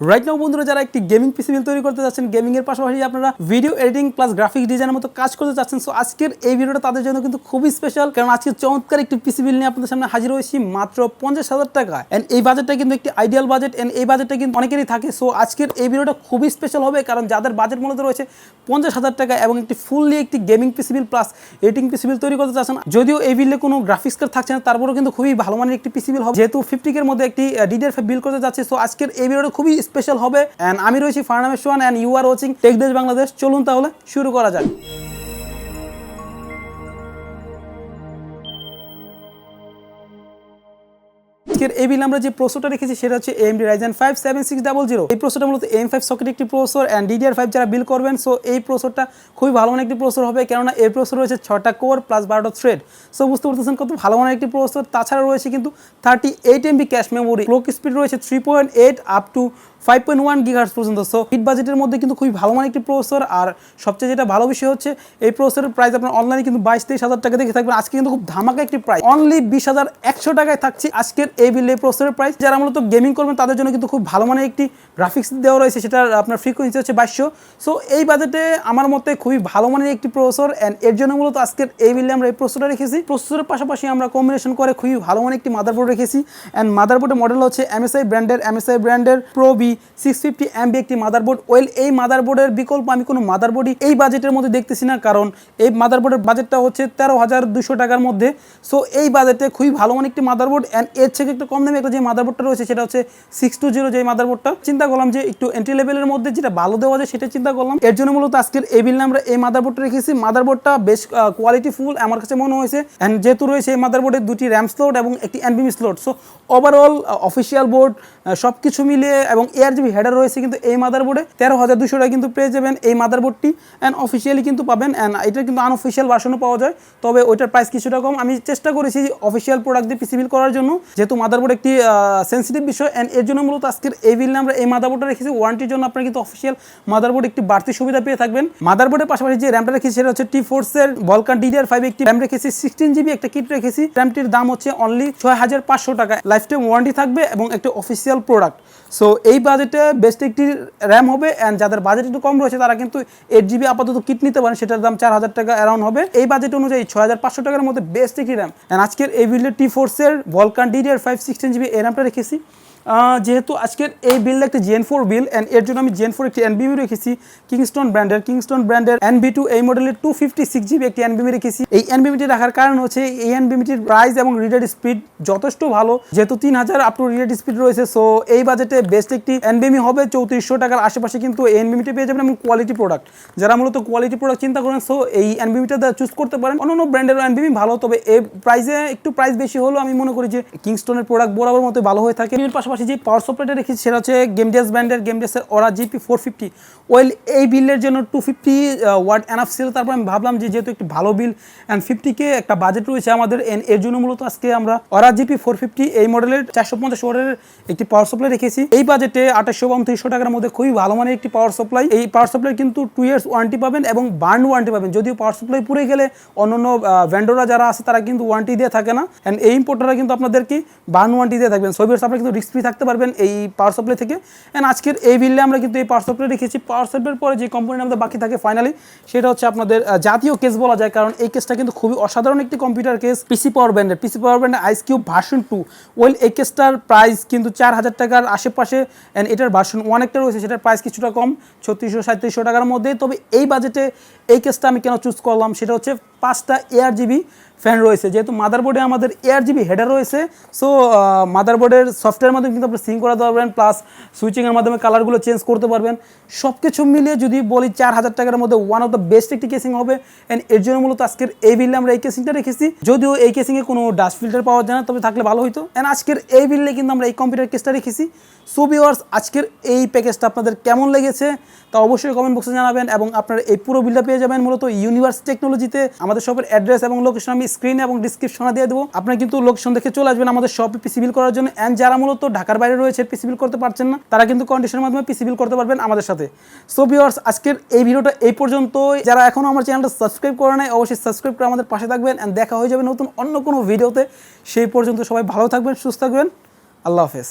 Right now বন্ধুরা, যারা একটি গেমিং পিসি বিল তৈরি করতে যাচ্ছেন গেমিং এর পাশাপাশি আপনারা ভিডিও এডিটিং প্লাস গ্রাফিক ডিজাইনের মতো কাজ করতে চাচ্ছেন সো আজকের এই ভিডিওটা তাদের জন্য কিন্তু খুবই স্পেশাল কারণ আজকে চমৎকার একটি পিসি বিল নিয়ে আপনাদের সামনে হাজির হয়েছি মাত্র পঞ্চাশ হাজার টাকা। এন্ড এই বাজেটটা কিন্তু একটি আইডিয়াল বাজেট এন্ড এই বাজেটটা কিন্তু অনেকেরই থাকে সো আজকের এই ভিডিওটা খুবই স্পেশাল হবে, কারণ যাদের বাজেট মূলত রয়েছে পঞ্চাশ হাজার টাকা এবং একটি ফুললি একটি gaming PC build plus editing PC build তৈরি করতে চাচ্ছেন যদিও এই বিলে কোনো গ্রাফিক্স কার্ড থাকছে না, তারপরেও কিন্তু খুবই ভালো মানের একটি পিসি বিল হবে। যেহেতু ফিফটি এর মধ্যে একটি ফাইভ বিল করতে যাচ্ছে সো আজকের এই ভিডিওটা খুবই স্পেশাল হবে। অ্যান্ড আমি রয়েছি ফার্নামেশ one and you are watching Tech Desh Bangladesh চলুন তাহলে শুরু করা যাক। আজকের এই বিল আমরা যে রেখেছি সেটা হচ্ছে AMD Ryzen 5 7600 এই প্রসেসরটা মূলত AM5 সকেট একটি প্রসেসর অ্যান্ড DDR5 যারা বিল করবেন সো এই প্রসেসরটা খুবই ভালো মানের একটি প্রসেসর হবে, কেননা এই প্রসেসর রয়েছে ছটা কোর প্লাস বারোটা থ্রেড সো বুঝতে পারতেছেন কত ভালো মানের একটি প্রসেসর তাছাড়া রয়েছে কিন্তু thirty eight MB cache memory clock speed রয়েছে three point eight up to five point one gigahertz পর্যন্ত। সো হিট বাজেটের মধ্যে কিন্তু খুবই ভালো মানের একটি প্রসেসর আর সবচেয়ে যেটা ভালো বিষয় হচ্ছে, এই প্রসেসরের প্রাইস আপনার অনলাইনে কিন্তু বাইশ তেইশ হাজার টাকা দেখে থাকবেন। আজকে কিন্তু খুব ধামাকা একটি প্রাইস অনলি বিশ হাজার একশো টাকায় থাকছে আজকের এই বিল, এই প্রসেসরের প্রাইস যারা মূলত গেমিং করবেন, তাদের জন্য কিন্তু খুব ভালো মানের একটি গ্রাফিক্স দেওয়া রয়েছে, সেটার আপনার ফ্রিকোয়েন্সি হচ্ছে বাইশশো। সো এই বাজেটে আমার মতে খুবই ভালো মানের একটি প্রসেসর অ্যান্ড এর জন্য মূলত আজকের এই বিলে আমরা এই প্রসেসরটা রেখেছি। প্রসেসরের পাশাপাশি আমরা কম্বিনেশন করে খুবই ভালো মানের একটি মাদারবোর্ড রেখেছি। অ্যান্ড মাদারবোর্ডের মডেল হচ্ছে এমএসআই ব্র্যান্ডের এমএসআই ব্র্যান্ডের pro B six fifty MB একটি মাদারবোর্ড ওয়েল এই মাদারবোর্ডের বিকল্প আমি কোনো মাদারবোর্ডই এই বাজেটের মধ্যে দেখতেছি না, কারণ এই মাদারবোর্ডের বাজেটটা হচ্ছে তেরো হাজার দুশো টাকার মধ্যে। সো এই বাজেটে খুবই ভালো মানের একটি মাদারবোর্ড অ্যান্ড এর থেকে একটু কম দামে একটা যে মাদারবোর্ডটা রয়েছে, সেটা হচ্ছে সিক্স টু জিরো যে মাদারবোর্ডটা চিন্তা করলাম যে একটু এন্ট্রি লেভেলের মধ্যে যেটা ভালো দেওয়া যায় সেটা চিন্তা করলাম। এর জন্য মূলত আজকের এই বিল আমরা এই মাদারবোর্ডটা রেখেছি। মাদারবোর্ডটা বেশ কোয়ালিটি ফুল আমার কাছে মনে হয়েছে। অ্যান্ড যেহেতু রয়েছে এই মাদারবোর্ডে দুটি র্যাম স্লোট এবং একটি এনবিমি slot so overall official board সব কিছু মিলিয়ে এবং এয়ার জিবি হেডার রয়েছে কিন্তু এই মাদারবোর্ডে তেরো হাজার দুশো টাকা কিন্তু পেয়ে যাবেন এই মাদারবোর্ডটি অ্যান্ড অফিসিয়ালি কিন্তু পাবেন। অ্যান্ড এটা কিন্তু আনঅফিসিয়াল ভার্সনও পাওয়া যায়। তবে ওইটার প্রাইস কিছুটা কম। আমি চেষ্টা করেছি অফিসিয়াল প্রোডাক্ট দিয়ে পিসি বিল করার জন্য। যেহেতু মাদারবোর্ড একটি সেন্সিটিভ বিষয়। অ্যান্ড এর জন্য মূলত আজকের এই বিল আমরা এই মাদারবোর্ডটা রেখেছি। ওয়ারেন্টির জন্য আপনারা কিন্তু অফিসিয়াল মাদারবোর্ড একটি বাড়তি সুবিধা পেয়ে থাকবেন। মাদারবোর্ডের পাশাপাশি যে র্যামটা রেখেছি, সেটা হচ্ছে টি ফোর্সের বলকান ডিডিআর ফাইভ একটি র্যাম রেখেছি। সিক্সটিন জিবি একটা কিট রেখেছি। র্যামটির দাম হচ্ছে অনলি ছয় হাজার পাঁচশো টাকা লাইফ টাইম ওয়ারেন্টি থাকবে এবং একটি অফিসিয়াল প্রোডাক্ট সো এই বাজেটে বেস্ট একটি র্যাম হবে অ্যান্ড যাদের বাজেট একটু কম রয়েছে, তারা কিন্তু এইট জিবি আপাতত কিট নিতে পারেন, সেটার দাম চার হাজার টাকা অ্যারাউন্ড হবে। এই বাজেট অনুযায়ী ছয় হাজার পাঁচশো টাকার মধ্যে বেস্ট একটি র্যাম অ্যান্ড আজকের এই ভিডিও টি ফোর্সের Vulcan DDR five sixteen GB এই র্যামটা রেখেছি। যেহেতু আজকের এই বিলটা একটি জেন ফোর বিল অ্যান্ড এর জন্য আমি জেন ফোর একটি এনবিবি রেখেছি কিংস্টন ব্র্যান্ডের কিংস্টন ব্র্যান্ডের এনবি টু এই মডেলের টু ফিফটি সিক্স জিবি একটি এনবিবি রেখেছি এই এনবিবিটি রাখার কারণ হচ্ছে এই এনবিবিটির প্রাইস এবং রিডার স্পিড যথেষ্ট ভালো যেহেতু তিন হাজার আপ টু রিডার স্পিড রয়েছে সো এই বাজেটে বেস্ট একটি এনবিমি হবে চৌত্রিশশো টাকার আশেপাশে কিন্তু এই এনবিমিটি পেয়ে যাবেন এবং কোয়ালিটি প্রোডাক্ট যারা মূলত কোয়ালিটি প্রোডাক্ট চিন্তা করেন সো এই এনবিমিটা চুজ করতে পারেন অন্যান্য ব্র্যান্ডের এনবিমি ভালো তবে এই প্রাইসে একটু প্রাইস বেশি হলেও আমি মনে করি যে কিংস্টনের প্রোডাক্ট বরাবর মতো ভালো হয়ে থাকে পাশাপাশি যে পাওয়ার সাপ্লাইটা রেখেছি সেটা হচ্ছে গেমডিয়াস ব্র্যান্ডের গেমডিয়াসের ওরা জিপি ফোর ফিফটি ওয়েল এই বিলের জন্য টু ফিফটি ওয়াট এনাফ ছিল। তারপর আমি ভাবলাম যে যেহেতু একটি ভালো বিল অ্যান্ড ফিফটিকে একটা বাজেট রয়েছে আমাদের এর জন্য মূলত আজকে আমরা ওরা জিপি ফোর ফিফটি এই মডেলের চারশো পঞ্চাশ ওয়াটের একটি পাওয়ার সাপ্লাই রেখেছি। এই বাজেটে আঠাশশো উনত্রিশশো টাকার মধ্যে খুবই ভালো মানের একটি পাওয়ার সাপ্লাই এই পাওয়ার সাপ্লাই কিন্তু টু ইয়ার্স ওয়ারেন্টি পাবেন এবং বার্ন ওয়ারেন্টি পাবেন। যদিও পাওয়ার সাপ্লাই পুড়ে গেলে অন্যান্য ভেন্ডররা যারা আছে তারা কিন্তু ওয়ারেন্টি দিয়ে থাকে না। অ্যান্ড এই ইম্পোর্টাররা কিন্তু আপনাদেরকে বার্ন ওয়ারেন্টি দিয়ে থাকবেন। সোভিয়ার্স আপনারা কিন্তু রিস্ক ফ্রি থাকতে পারবেন এই পাওয়ার সাপ্লাই থেকে। অ্যান্ড আজকের এই বিলে আমরা কিন্তু এই পাওয়ার সাপ্লাই রেখেছি। পাওয়ার সাপ্লাইয়ের পরে যে কম্পোনেন্ট আমাদের বাকি থাকে ফাইনালি সেটা হচ্ছে আপনাদের জাতীয় কেস বলা যায়। কারণ এই কেসটা কিন্তু খুবই অসাধারণ একটি কম্পিউটার কেস পিসি পাওয়ার ব্র্যান্ডের পিসি পাওয়ার ব্র্যান্ডের ice cube version two well এই কেসটার প্রাইস কিন্তু চার হাজার টাকার আশেপাশে। অ্যান্ড এটার ভার্সন ওয়ান একটা রয়েছে, সেটার প্রাইস কিছুটা কম, ছত্রিশশো সাঁত্রিশশো টাকার মধ্যে। তবে এই বাজেটে এই কেসটা আমি কেন চুজ করলাম, সেটা হচ্ছে পাঁচটা এয়ার জিবি ফ্যান রয়েছে। যেহেতু মাদারবোর্ডে আমাদের এয়ার জিবি হেডার রয়েছে সো মাদারবোর্ডের সফটওয়্যার মাধ্যমে কিন্তু আপনি সিং করাতে পারবেন প্লাস সুইচিংয়ের মাধ্যমে কালারগুলো চেঞ্জ করতে পারবেন। সব কিছু মিলিয়ে যদি বলি চার হাজার টাকার মধ্যে ওয়ান অফ দ্য বেস্ট একটি কেসিং হবে অ্যান্ড এর জন্য মূলত আজকের এই বিল্লে আমরা এই কেসিংটা রেখেছি। যদিও এই কেসিংয়ে কোনো ডাস্ট ফিল্টার পাওয়া যায় না, তবে থাকলে ভালো হতো অ্যান্ড আজকের এই বিলে কিন্তু আমরা এই কম্পিউটার কেসটা রেখেছি। সো ভিওয়ার্স আজকের এই প্যাকেজটা আপনাদের কেমন লেগেছে, তা অবশ্যই কমেন্ট বক্সে জানাবেন, এবং আপনারা এই পুরো বিলটা পেয়ে যাবেন মূলত ইউনিভার্স টেকনোলজিতে আমাদের শপের অ্যাড্রেস এবং লোকেশন আমি স্ক্রিনে এবং ডিসক্রিপশনে দিয়ে দেবো। আপনারা কিন্তু লোকেশন দেখে চলে আসবেন আমাদের শপে পিসি বিল করার জন্য। অ্যান্ড যারা মূলত ঢাকার বাইরে রয়েছে পিসি বিল করতে পারছেন না, তারা কিন্তু কন্ডিশনের মাধ্যমে পিসি বিল করতে পারবেন আমাদের সাথে। সো ভিওয়ার্স আজকের এই ভিডিওটা এই পর্যন্ত যারা এখনও আমার চ্যানেলটা সাবস্ক্রাইব করে নাই, অবশ্যই সাবস্ক্রাইব করে আমাদের পাশে থাকবেন। অ্যান্ড দেখা হয়ে যাবে নতুন অন্য কোনো ভিডিওতে। সেই পর্যন্ত সবাই ভালো থাকবেন, সুস্থ থাকবেন। আল্লাহ হাফেজ।